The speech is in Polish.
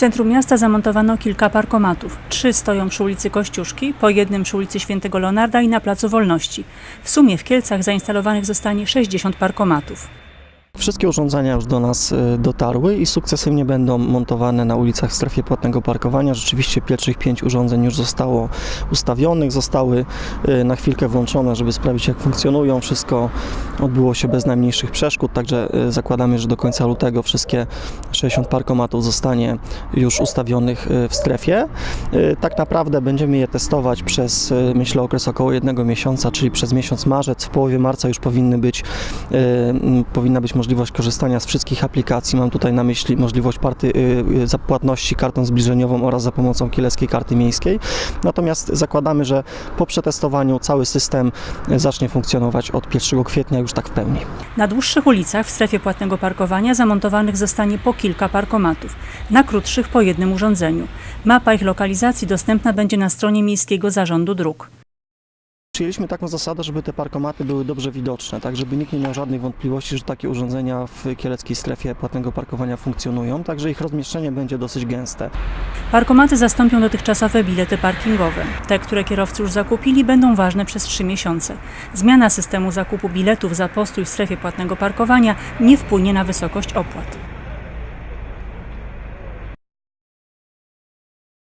centrum miasta zamontowano kilka parkomatów. Trzy stoją przy ulicy Kościuszki, po jednym przy ulicy Świętego Leonarda i na Placu Wolności. W sumie w Kielcach zainstalowanych zostanie 60 parkomatów. Wszystkie urządzenia już do nas y, dotarły i sukcesywnie będą montowane na ulicach w strefie płatnego parkowania. Rzeczywiście pierwszych pięć urządzeń już zostało ustawionych, zostały y, na chwilkę włączone, żeby sprawdzić jak funkcjonują. Wszystko odbyło się bez najmniejszych przeszkód, także y, zakładamy, że do końca lutego wszystkie 60 parkomatów zostanie już ustawionych w strefie. Tak naprawdę będziemy je testować przez, myślę, okres około jednego miesiąca, czyli przez miesiąc marzec. W połowie marca już powinny być powinna być możliwość korzystania z wszystkich aplikacji. Mam tutaj na myśli możliwość party, y, y, zapłatności kartą zbliżeniową oraz za pomocą kieleckiej karty miejskiej. Natomiast zakładamy, że po przetestowaniu cały system y, zacznie funkcjonować od 1 kwietnia już tak w pełni. Na dłuższych ulicach w strefie płatnego parkowania zamontowanych zostanie po kilka parkomatów, na krótszych po jednym urządzeniu. Mapa ich lokalizacji dostępna będzie na stronie Miejskiego Zarządu Dróg. Przyjęliśmy taką zasadę, żeby te parkomaty były dobrze widoczne, tak żeby nikt nie miał żadnych wątpliwości, że takie urządzenia w kieleckiej strefie płatnego parkowania funkcjonują, także ich rozmieszczenie będzie dosyć gęste. Parkomaty zastąpią dotychczasowe bilety parkingowe. Te, które kierowcy już zakupili, będą ważne przez 3 miesiące. Zmiana systemu zakupu biletów za postój w strefie płatnego parkowania nie wpłynie na wysokość opłat.